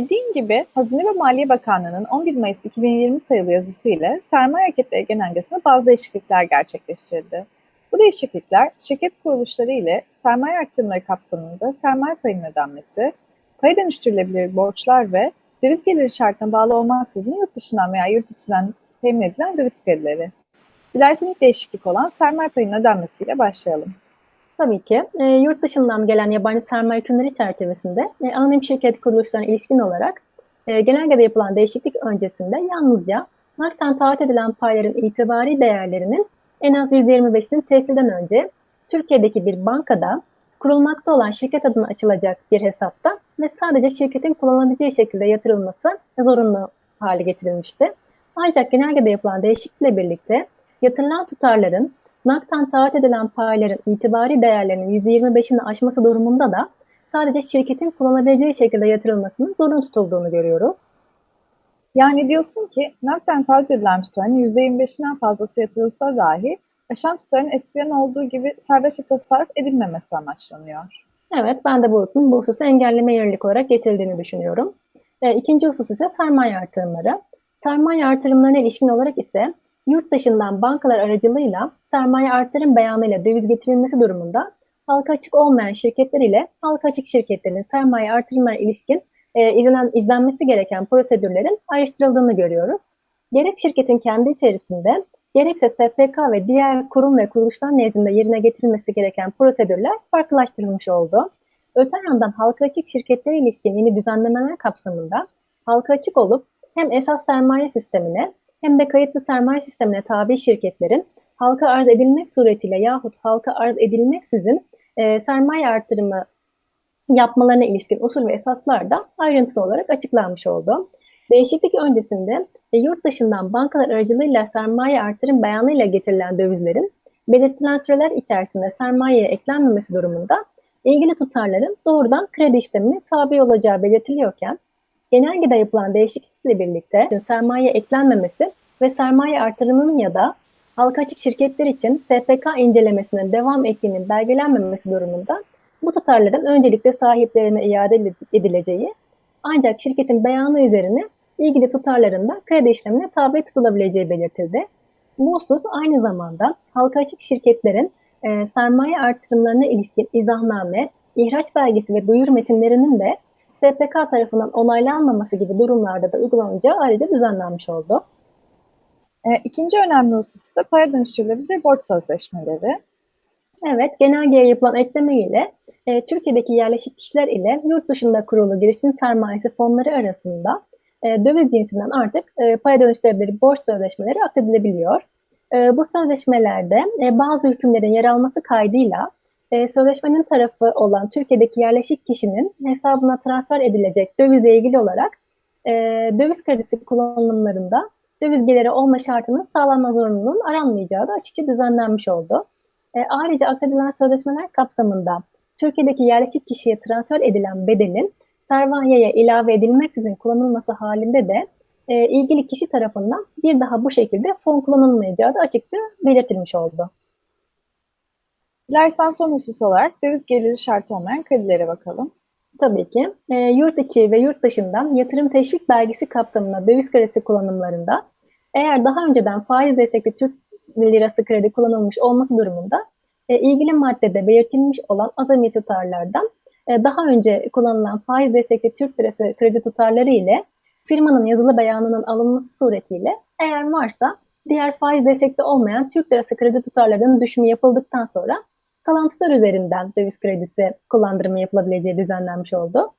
Bildiğin gibi Hazine ve Maliye Bakanlığı'nın 11 Mayıs 2020 sayılı yazısı ile sermaye hareketleri genelgesinde bazı değişiklikler gerçekleştirildi. Bu değişiklikler şirket kuruluşları ile sermaye artırımları kapsamında sermaye payının ödenmesi, paya dönüştürülebilir borçlar ve döviz geliri şartına bağlı olmaksızın yurt dışından veya yurt içinden temin edilen döviz kredileri. Dilersen ilk değişiklik olan sermaye payının ödenmesiyle başlayalım. Tabii ki. E, yurt dışından gelen yabancı sermaye hükümleri çerçevesinde e, anonim şirket kuruluşlarına ilişkin olarak e, genelgede yapılan değişiklik öncesinde yalnızca nakden taahhüt edilen payların itibari değerlerinin en az %25'inin tesisten önce Türkiye'deki bir bankada kurulmakta olan şirket adına açılacak bir hesapta ve sadece şirketin kullanabileceği şekilde yatırılması zorunlu hale getirilmişti. Ancak genelgede yapılan değişiklikle birlikte yatırılan tutarların nakden taahhüt edilen payların itibari değerlerinin %25'ini aşması durumunda da sadece şirketin kullanabileceği şekilde yatırılmasının zorunlu tutulduğunu görüyoruz. Yani diyorsun ki nakden taahhüt edilen tutarın %25'inden fazlası yatırılsa dahi aşan tutarın eskiden olduğu gibi serbestçe tasarruf edilmemesi amaçlanıyor. Evet, ben de bu, bu hususu engelleme yönelik olarak getirildiğini düşünüyorum. E, ikinci husus ise sermaye artırımları. Sermaye artırımlarına ilişkin olarak ise yurt dışından bankalar aracılığıyla sermaye artırım beyanıyla döviz getirilmesi durumunda halka açık olmayan şirketler ile halka açık şirketlerin sermaye artırımlarına ilişkin e, izlenen, izlenmesi gereken prosedürlerin ayrıştırıldığını görüyoruz. Gerek şirketin kendi içerisinde gerekse SPK ve diğer kurum ve kuruluşlar nezdinde yerine getirilmesi gereken prosedürler farklılaştırılmış oldu. Öte yandan halka açık şirketlere ilişkin yeni düzenlemeler kapsamında halka açık olup hem esas sermaye sistemine hem de kayıtlı sermaye sistemine tabi şirketlerin halka arz edilmek suretiyle yahut halka arz edilmeksizin e, sermaye artırımı yapmalarına ilişkin usul ve esaslar da ayrıntılı olarak açıklanmış oldu. Değişiklik öncesinde e, yurt dışından bankalar aracılığıyla sermaye artırım beyanıyla getirilen dövizlerin belirtilen süreler içerisinde sermayeye eklenmemesi durumunda ilgili tutarların doğrudan kredi işlemine tabi olacağı belirtiliyorken genelgede yapılan değişiklikle birlikte sermaye eklenmemesi ve sermaye artırımının ya da halka açık şirketler için SPK incelemesinin devam ettiğinin belgelenmemesi durumunda bu tutarların öncelikle sahiplerine iade edileceği ancak şirketin beyanı üzerine ilgili tutarlarında kredi işlemine tabi tutulabileceği belirtildi. Bu husus aynı zamanda halka açık şirketlerin e, sermaye artırımlarına ilişkin izahname, ihraç belgesi ve duyuru metinlerinin de SPK tarafından onaylanmaması gibi durumlarda da uygulanacağı ayrıca düzenlenmiş oldu. E, ikinci önemli husus ise para dönüştürülebilir borç sözleşmeleri. Evet, genelgeye yapılan ekleme ile e, Türkiye'deki yerleşik kişiler ile yurt dışında kurulu girişim sermayesi fonları arasında e, döviz cinsinden artık e, para dönüştürülebilir borç sözleşmeleri akdedilebiliyor. E, bu sözleşmelerde e, bazı hükümlerin yer alması kaydıyla e, sözleşmenin tarafı olan Türkiye'deki yerleşik kişinin hesabına transfer edilecek dövizle ilgili olarak e, döviz kredisi kullanımlarında döviz geliri olma şartının sağlanma zorunluluğunun aranmayacağı da açıkça düzenlenmiş oldu. E, ayrıca akdedilen sözleşmeler kapsamında Türkiye'deki yerleşik kişiye transfer edilen bedelin sermayeye ilave edilmeksizin kullanılması halinde de e, ilgili kişi tarafından bir daha bu şekilde fon kullanılmayacağı da açıkça belirtilmiş oldu. Dilersen son husus olarak döviz geliri şartı olmayan kredilere bakalım. Tabii ki. E, yurt içi ve yurt dışından yatırım teşvik belgesi kapsamında döviz kredisi kullanımlarında eğer daha önceden faiz destekli Türk lirası kredi kullanılmış olması durumunda e, ilgili maddede belirtilmiş olan azami tutarlardan e, daha önce kullanılan faiz destekli Türk lirası kredi tutarları ile firmanın yazılı beyanının alınması suretiyle eğer varsa diğer faiz destekli olmayan Türk lirası kredi tutarlarının düşümü yapıldıktan sonra kalan tutar üzerinden döviz kredisi kullandırma yapılabileceği düzenlenmiş oldu.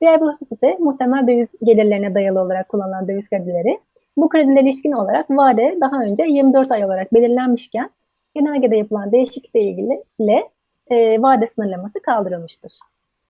Diğer bir husus ise muhtemel döviz gelirlerine dayalı olarak kullanılan döviz kredileri. Bu krediler ilişkin olarak vade daha önce 24 ay olarak belirlenmişken genelgede yapılan değişiklikle ilgili ile e, vade sınırlaması kaldırılmıştır.